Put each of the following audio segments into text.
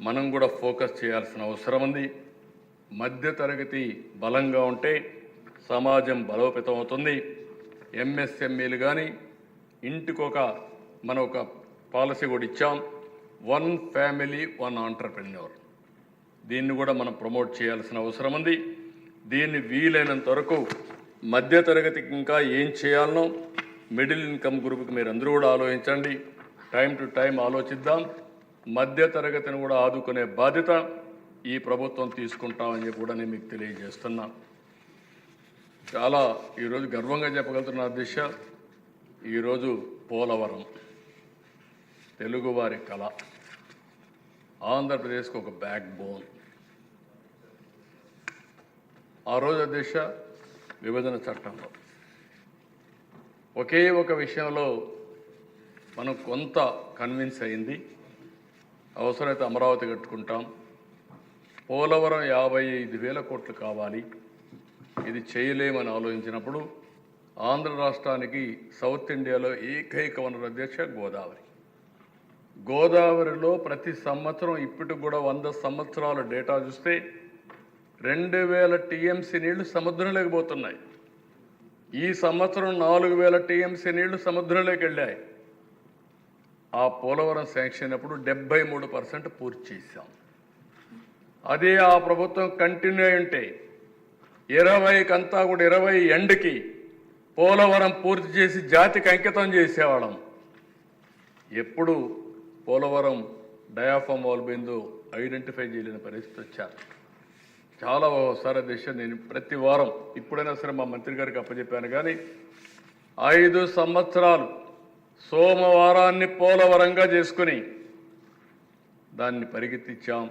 మనం కూడా ఫోకస్ చేయాల్సిన అవసరం ఉంది. మధ్యతరగతి బలంగా ఉంటే సమాజం బలోపేతం అవుతుంది. ఎంఎస్ఎంఈలు కానీ ఇంటికొక మనం ఒక పాలసీ కూడా ఇచ్చాం. One family one entrepreneur. దీన్ని కూడా మనం ప్రమోట్ చేయాల్సిన అవసరం ఉంది. దీన్ని వీలైనంత వరకు మధ్యతరగతికి ఇంకా ఏం చేయాలనో మిడిల్ ఇన్కమ్ గ్రూప్కి మీరు అందరూ కూడా ఆలోచించండి. టైం టు టైం ఆలోచిద్దాం. మధ్యతరగతిని కూడా ఆదుకునే బాధ్యత ఈ ప్రభుత్వం తీసుకుంటామని చెప్పి కూడా నేను మీకు తెలియజేస్తున్నా. చాలా ఈరోజు గర్వంగా చెప్పగలుగుతున్న దిశ ఈరోజు పోలవరం తెలుగువారి కళ. ఆంధ్రప్రదేశ్కి ఒక బ్యాక్ బోన్ ఆ రోజు దిశ విభజన చట్టంలో. ఒకే ఒక విషయంలో మనం కొంత కన్విన్స్ అయింది. అవసరమైతే అమరావతి కట్టుకుంటాం. పోలవరం యాభై ఐదు వేల కోట్లు కావాలి. ఇది చేయలేమని ఆలోచించినప్పుడు ఆంధ్ర రాష్ట్రానికి సౌత్ ఇండియాలో ఏకైక వనరు అధ్యక్ష గోదావరి. గోదావరిలో ప్రతి సంవత్సరం ఇప్పటికి కూడా వంద సంవత్సరాల డేటా చూస్తే రెండు వేల టీఎంసీ నీళ్ళు సముద్రంలోకి పోతున్నాయి. ఈ సంవత్సరం నాలుగు వేల టీఎంసీ నీళ్ళు సముద్రంలోకి వెళ్ళాయి. ఆ పోలవరం శాంక్షన్ అయినప్పుడు డెబ్బై మూడు పర్సెంట్ పూర్తి చేశాం. అదే ఆ ప్రభుత్వం కంటిన్యూ అయి ఉంటే ఇరవైకి అంతా కూడా ఇరవై ఎండ్కి పోలవరం పూర్తి చేసి జాతికి అంకితం చేసేవాళ్ళం. ఎప్పుడు పోలవరం డయాఫామ్ వాల్బిందో ఐడెంటిఫై చేయలేని పరిస్థితి వచ్చారు. చాలా ఒకసారి దిశ నేను ప్రతి వారం ఇప్పుడైనా సరే మా మంత్రి గారికి అప్పచెప్పాను కానీ ఐదు సంవత్సరాలు సోమవారాన్ని పోలవరంగా చేసుకుని దాన్ని పరిగెత్తిచ్చాం.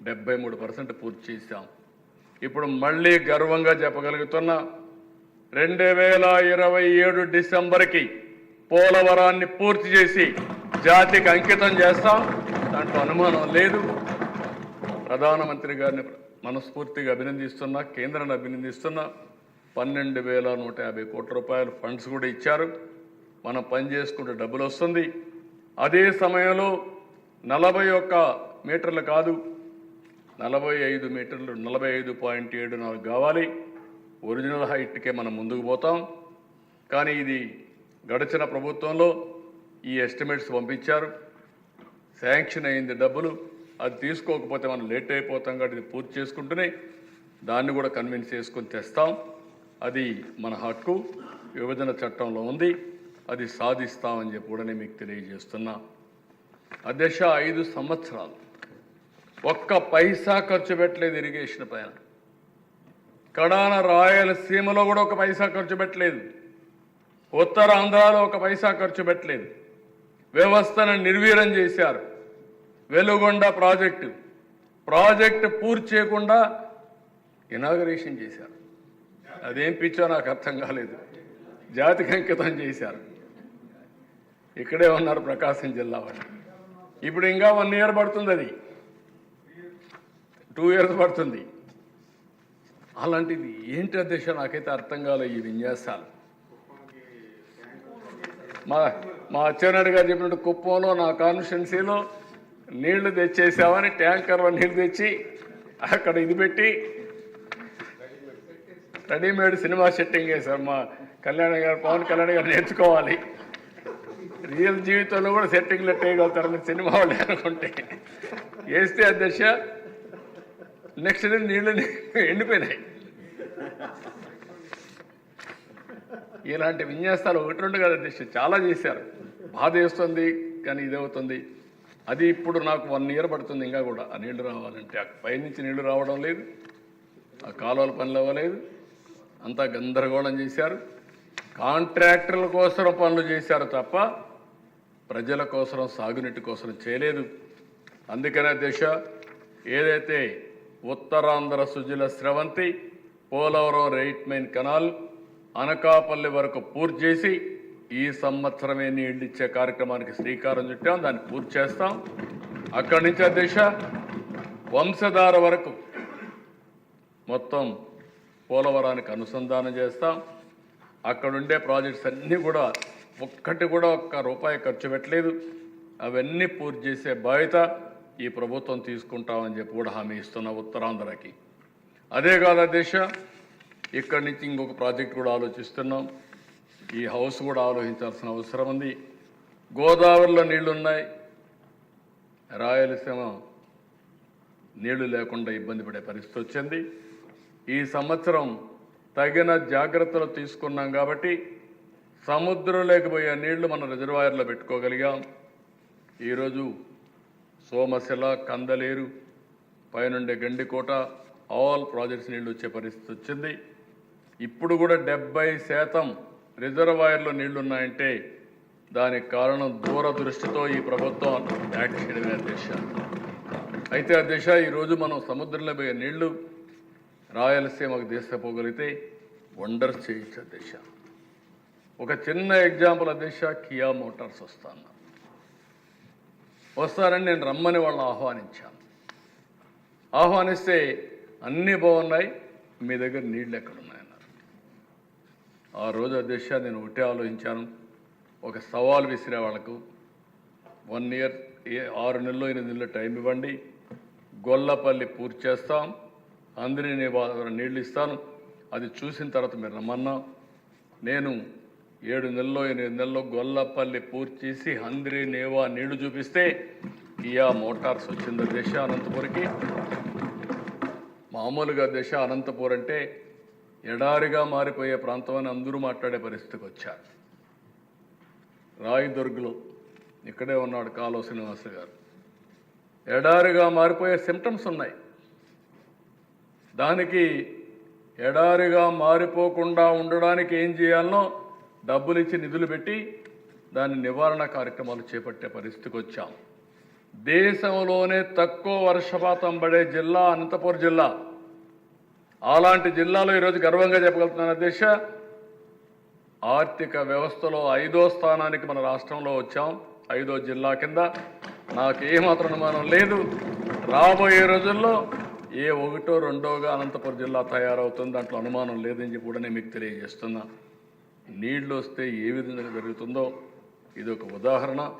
డెబ్బై మూడు పర్సెంట్ పూర్తి చేశాం. ఇప్పుడు మళ్ళీ గర్వంగా చెప్పగలుగుతున్న రెండు వేల ఇరవై ఏడు డిసెంబర్కి పోలవరాన్ని పూర్తి చేసి జాతికి అంకితం చేస్తాం. దాంట్లో అనుమానం లేదు. ప్రధానమంత్రి గారిని మనస్ఫూర్తిగా అభినందిస్తున్నా కేంద్రాన్ని అభినందిస్తున్నా. పన్నెండు వేల నూట యాభై కోట్ల రూపాయలు ఫండ్స్ కూడా ఇచ్చారు. మనం పని చేసుకుంటే డబ్బులు వస్తుంది అదే సమయంలో నలభై ఒక్క మీటర్లు కాదు నలభై ఐదు మీటర్లు నలభై ఐదు పాయింట్ ఏడు నాలుగు కావాలి. ఒరిజినల్ హైట్కే మనం ముందుకు పోతాం. కానీ ఇది గడిచిన ప్రభుత్వంలో ఈ ఎస్టిమేట్స్ పంపించారు. శాంక్షన్ అయింది డబ్బులు. అది తీసుకోకపోతే మనం లేట్ అయిపోతాం కాబట్టి ఇది పూర్తి చేసుకుంటూనే దాన్ని కూడా కన్విన్స్ చేసుకొని తెస్తాం. అది మన హక్కు. విభజన చట్టంలో ఉంది. అది సాధిస్తామని చెప్పి కూడా నేను మీకు తెలియజేస్తున్నా. అధ్యక్ష ఐదు సంవత్సరాలు. ఒక్క పైసా ఖర్చు పెట్టలేదు ఇరిగేషన్ పైన. కడాన రాయలసీమలో కూడా ఒక పైసా ఖర్చు పెట్టలేదు. ఉత్తరాంధ్రలో ఒక పైసా ఖర్చు పెట్టలేదు. వ్యవస్థను నిర్వీర్యం చేశారు. వెలుగొండ ప్రాజెక్టు. ప్రాజెక్టు పూర్తి చేయకుండా ఇనాగరేషన్ చేశారు. అదేం పిచ్చో నాకు అర్థం కాలేదు. జాతికి అంకితం చేశారు. ఇక్కడే ఉన్నారు ప్రకాశం జిల్లా వాళ్ళు. ఇప్పుడు ఇంకా వన్ ఇయర్ పడుతుంది అది. టూ ఇయర్స్ పడుతుంది. అలాంటిది ఏంటి అధ్యక్ష నాకైతే అర్థం కాలే ఈ విన్యాసాలు. మా మా అచ్చెన్నాయుడు గారు చెప్పినట్టు కుప్పంలో నా కాన్స్టిట్యున్సీలో నీళ్ళు తెచ్చేసామని ట్యాంకర్లో నీళ్ళు తెచ్చి అక్కడ ఇది పెట్టి రెడీమేడ్ సినిమా సెట్టింగ్ వేశారు మా కళ్యాణ్ గారు పవన్ కళ్యాణ్ గారు నేర్చుకోవాలి. రియల్ జీవితంలో కూడా సెట్టింగ్లు వేయగలుగుతారు మీరు సినిమా వాళ్ళు అనుకుంటే. వేస్తే అధ్యక్ష నెక్స్ట్ డే నీళ్ళు ఎండిపోయినాయి. ఇలాంటి విన్యాసాలు ఒకటి రెండు కాదు అధ్యక్ష చాలా చేశారు. బాధ వేస్తుంది కానీ ఇదవుతుంది అది ఇప్పుడు నాకు వన్ ఇయర్ పడుతుంది ఇంకా కూడా. ఆ నీళ్ళు రావాలంటే ఆ పైనుంచి నీళ్ళు రావడం లేదు. ఆ కాలువల పనులు అవ్వలేదు. అంతా గందరగోళం చేశారు. కాంట్రాక్టర్ల కోసం పనులు చేశారు తప్ప ప్రజల కోసం సాగునీటి కోసం చేయలేదు. అందుకనే దిశ ఏదైతే Uttarandhra Sujala Sravanthi Polavaram right main canal Anakapalli వరకు పూర్తి చేసి ఈ సంవత్సరమే నీళ్ళు ఇచ్చే కార్యక్రమానికి శ్రీకారం చుట్టాం. దాన్ని పూర్తి చేస్తాం. అక్కడి నుంచి దిశ వంశధార వరకు మొత్తం పోలవరానికి అనుసంధానం చేస్తాం. అక్కడుండే ప్రాజెక్ట్స్ అన్నీ కూడా ఒక్కటి కూడా ఒక్క రూపాయి ఖర్చు పెట్టలేదు. అవన్నీ పూర్తి చేసే బాధ్యత ఈ ప్రభుత్వం తీసుకుంటామని చెప్పి కూడా హామీ ఇస్తున్న ఉత్తరాంధ్రకి. అదే కాదు దేశ ఇక్కడి నుంచి ఇంకొక ప్రాజెక్ట్ కూడా ఆలోచిస్తున్నాం. ఈ హౌస్ కూడా ఆలోచించాల్సిన అవసరం ఉంది. గోదావరిలో నీళ్ళున్నాయి. రాయలసీమ నీళ్ళు లేకుండా ఇబ్బంది పడే పరిస్థితి వచ్చింది. ఈ సంవత్సరం తగిన జాగ్రత్తలు తీసుకున్నాం కాబట్టి సముద్రంలోకి పోయే నీళ్ళు మనం రిజర్వాయర్లో పెట్టుకోగలిగాం. ఈరోజు సోమశిల కందలేరు పైనుండే గండికోట ఆల్ ప్రాజెక్ట్స్ నీళ్ళు వచ్చే పరిస్థితి వచ్చింది. ఇప్పుడు కూడా డెబ్బై శాతం రిజర్వాయర్లో నీళ్ళున్నాయంటే దానికి కారణం దూరదృష్టితో ఈ ప్రభుత్వం యాక్ట్ చేయడమే అధ్యక్ష అయితే అధ్యక్ష ఈరోజు మనం సముద్రంలో పోయే నీళ్ళు రాయలసీమకు తీసుకుపోగలిగితే వండర్స్ చేయొచ్చు అధ్యక్ష ఒక చిన్న ఎగ్జాంపుల్ అధ్యక్ష కియా మోటార్స్ వస్తాను. వస్తారని నేను రమ్మని వాళ్ళని ఆహ్వానించాను. ఆహ్వానిస్తే అన్నీ బాగున్నాయి మీ దగ్గర నీళ్ళు ఎక్కడున్నాయన్నారు. ఆ రోజు అధ్యక్ష నేను ఒకటే ఆలోచించాను. ఒక సవాల్ విసిరే వాళ్ళకు వన్ ఇయర్ ఏ ఆరు నెలలు ఎనిమిది నెలలు టైం ఇవ్వండి గొల్లపల్లి పూర్తి చేస్తాం అందరినీ నీళ్ళు ఇస్తాను. అది చూసిన తర్వాత మీరు రమ్మన్నా నేను ఏడు నెలల్లో ఎనిమిది నెలల్లో గొల్లపల్లి పూర్తి చేసి హంద్రి నేవా నీళ్ళు చూపిస్తే కియా మోటార్స్ వచ్చింది దశ అనంతపురికి. మామూలుగా దశ అనంతపూర్ అంటే ఎడారిగా మారిపోయే ప్రాంతం అని అందరూ మాట్లాడే పరిస్థితికి వచ్చారు. రాయదుర్గ్లో ఇక్కడే ఉన్నాడు కాలువ శ్రీనివాస గారు. ఎడారిగా మారిపోయే సిమ్టమ్స్ ఉన్నాయి. దానికి ఎడారిగా మారిపోకుండా ఉండడానికి ఏం చేయాలనో డబ్బులు ఇచ్చి నిధులు పెట్టి దాని నివారణ కార్యక్రమాలు చేపట్టే పరిస్థితికి వచ్చాం. దేశంలోనే తక్కువ వర్షపాతం పడే జిల్లా అనంతపురం జిల్లా. అలాంటి జిల్లాలో ఈరోజు గర్వంగా చెప్పగలుగుతున్నాను అధ్యక్ష ఆర్థిక వ్యవస్థలో ఐదో స్థానానికి మన రాష్ట్రంలో వచ్చాం. ఐదో జిల్లా కింద నాకు ఏమాత్రం అనుమానం లేదు. రాబోయే రోజుల్లో ఏ ఒకటో రెండోగా అనంతపురం జిల్లా తయారవుతుంది దాంట్లో అనుమానం లేదని చెప్పి కూడా నేను మీకు తెలియజేస్తున్నాను నీళ్ళు వస్తే ఏ విధంగా జరుగుతుందో ఇది ఒక ఉదాహరణ.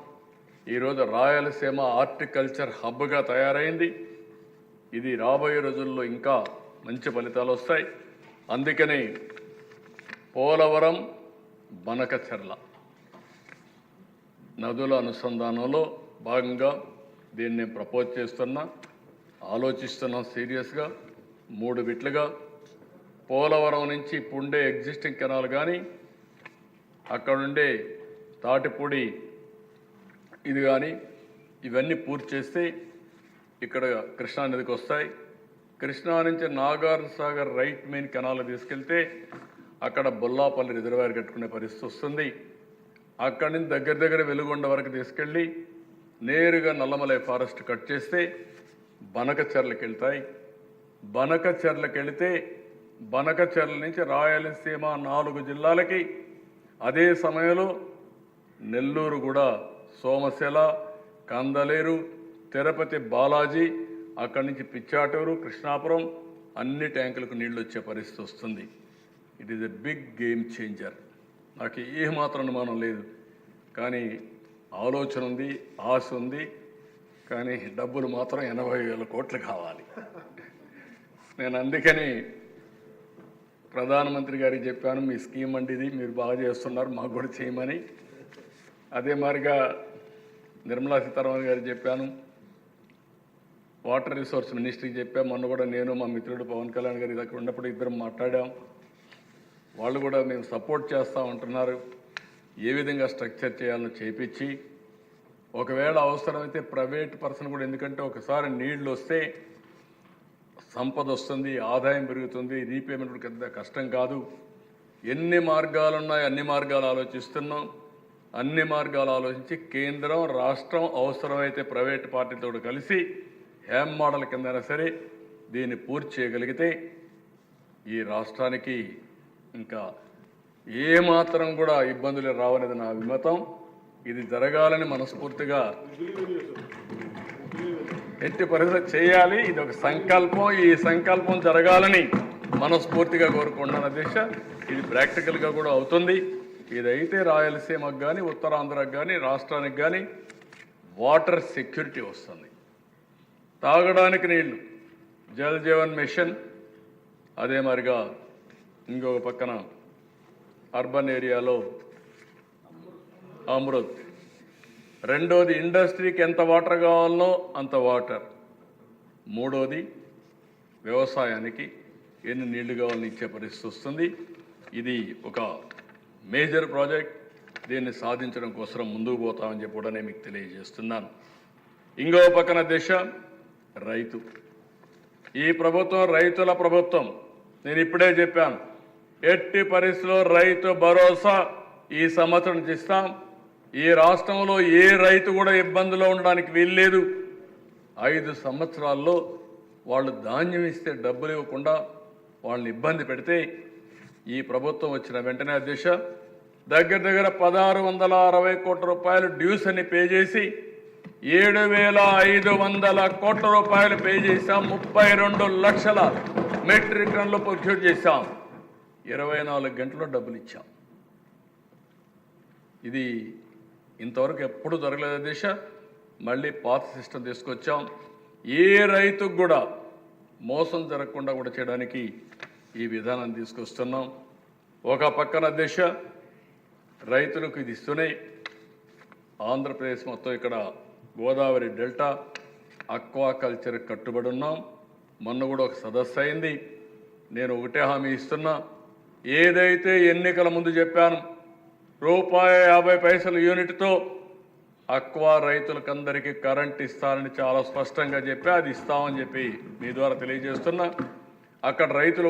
ఈరోజు రాయలసీమ ఆర్టికల్చర్ హబ్గా తయారైంది. ఇది రాబోయే రోజుల్లో ఇంకా మంచి ఫలితాలు వస్తాయి. అందుకని పోలవరం బనకచెర్ల నదుల అనుసంధానంలో భాగంగా దీన్ని నేను ప్రపోజ్ చేస్తున్నా ఆలోచిస్తున్నాం సీరియస్గా మూడు బిట్లుగా. పోలవరం నుంచి పుండే ఎగ్జిస్టింగ్ కెనాల్ కానీ అక్కడుండే తాటిపూడి ఇది కానీ ఇవన్నీ పూర్తి చేస్తే ఇక్కడ కృష్ణా నదికి వస్తాయి. కృష్ణా నుంచి Nagar Sagar right main canal తీసుకెళ్తే అక్కడ బొల్లాపల్లి రిజర్వాయర్ కట్టుకునే పరిస్థితి వస్తుంది. అక్కడి నుంచి దగ్గర దగ్గర వెలుగొండ వరకు తీసుకెళ్ళి నేరుగా నల్లమలై ఫారెస్ట్ కట్ చేస్తే బనకచెర్లకు వెళ్తాయి. బనకచెర్లకు వెళితే బనకచెర్ల నుంచి రాయలసీమ నాలుగు జిల్లాలకి అదే సమయంలో నెల్లూరు కూడా సోమశిల కందలేరు తిరుపతి బాలాజీ అక్కడి నుంచి పిచ్చాటూరు కృష్ణాపురం అన్ని ట్యాంకులకు నీళ్ళు వచ్చే పరిస్థితి వస్తుంది. It is a big game changer నాకు ఏమాత్రం అనుమానం లేదు. కానీ ఆలోచన ఉంది ఆశ ఉంది. కానీ డబ్బులు మాత్రం ఎనభై వేల కోట్లు కావాలి. నేను అందుకని ప్రధానమంత్రి గారికి చెప్పాను మీ స్కీమ్ అండి ఇది మీరు బాగా చేస్తున్నారు మాకు కూడా చేయమని. అదే మాదిరిగా నిర్మలా సీతారామన్ గారికి చెప్పాను వాటర్ రిసోర్స్ మినిస్ట్రీకి చెప్పాము మొన్న కూడా నేను మా మిత్రుడు పవన్ కళ్యాణ్ గారి దగ్గర ఉన్నప్పుడు ఇద్దరం మాట్లాడాం. వాళ్ళు కూడా మేము సపోర్ట్ చేస్తూ ఉంటున్నారు ఏ విధంగా స్ట్రక్చర్ చేయాలని చేపించి. ఒకవేళ అవసరమైతే ప్రైవేట్ పర్సన్ కూడా ఎందుకంటే ఒకసారి నీళ్ళు వస్తే సంపద వస్తుంది ఆదాయం పెరుగుతుంది రీపేమెంట్ పెద్ద కష్టం కాదు. ఎన్ని మార్గాలు ఉన్నాయి అన్ని మార్గాలు ఆలోచిస్తున్నాం. అన్ని మార్గాలు ఆలోచించి కేంద్రం రాష్ట్రం అవసరమైతే ప్రైవేట్ పార్టీతో కలిసి హ్యామ్ మోడల్ కింద సరే దీన్ని పూర్తి చేయగలిగితే ఈ రాష్ట్రానికి ఇంకా ఏమాత్రం కూడా ఇబ్బందులు రావనేది నా విమతం ఇది జరగాలని మనస్ఫూర్తిగా ఎట్టి పరిస్థితి చేయాలి. ఇది ఒక సంకల్పం. ఈ సంకల్పం జరగాలని మనస్ఫూర్తిగా కోరుకుంటున్నాను అధ్యక్ష. ఇది ప్రాక్టికల్గా కూడా అవుతుంది. ఇదైతే రాయలసీమకు కానీ ఉత్తరాంధ్రకు కానీ రాష్ట్రానికి కానీ వాటర్ సెక్యూరిటీ వస్తుంది. తాగడానికి నీళ్ళు. జల్ జీవన్ మిషన్. అదే మరిగా ఇంకొక పక్కన అర్బన్ ఏరియాలో అమృత్. రెండోది ఇండస్ట్రీకి ఎంత వాటర్ కావాలనో అంత వాటర్. మూడోది వ్యవసాయానికి ఎన్ని నీళ్ళు కావాలని ఇచ్చే పరిస్థితి వస్తుంది. ఇది ఒక మేజర్ ప్రాజెక్ట్. దీన్ని సాధించడం కోసం ముందుకు పోతామని చెప్పి కూడా మీకు తెలియజేస్తున్నాను. ఇంకో పక్కన దిశ రైతు. ఈ ప్రభుత్వం రైతుల ప్రభుత్వం నేను ఇప్పుడే చెప్పాను ఎట్టి పరిస్థితిలో రైతు భరోసా ఈ సంవత్సరం ఇస్తాం. ఈ రాష్ట్రంలో ఏ రైతు కూడా ఇబ్బందిలో ఉండడానికి వీల్లేదు. ఐదు సంవత్సరాల్లో వాళ్ళు ధాన్యం ఇస్తే డబ్బులు ఇవ్వకుండా వాళ్ళని ఇబ్బంది పెడితే ఈ ప్రభుత్వం వచ్చిన వెంటనే అధ్యక్ష దగ్గర దగ్గర పదహారు వందల అరవై కోట్ల రూపాయలు డ్యూస్ అని పే చేసి ఏడు వేల ఐదు వందల కోట్ల రూపాయలు పే చేసాం ముప్పై రెండు లక్షల మెట్రిక్ టన్నులు ప్రొక్యూర్ చేశాం. ఇరవై నాలుగు గంటల్లో డబ్బులు ఇచ్చాం. ఇది ఇంతవరకు ఎప్పుడు జరగలేదు దిశ. మళ్ళీ పాత సిస్టమ్ తీసుకొచ్చాం. ఏ రైతుకు కూడా మోసం జరగకుండా కూడా చేయడానికి ఈ విధానం తీసుకొస్తున్నాం. ఒక పక్కన దిశ రైతులకు ఇది ఇస్తూనే ఆంధ్రప్రదేశ్ మొత్తం ఇక్కడ గోదావరి డెల్టా అక్వాకల్చర్ కట్టుబడి ఉన్నాం. మొన్న కూడా ఒక సదస్సు అయింది. నేను ఒకటే హామీ ఇస్తున్నా. ఏదైతే ఎన్నికల ముందు చెప్పాను రూపాయి యాభై పైసల యూనిట్తో అక్వా రైతులకందరికీ కరెంట్ ఇస్తానని చాలా స్పష్టంగా చెప్పి అది ఇస్తామని చెప్పి మీ ద్వారా తెలియజేస్తున్నా. అక్కడ రైతులు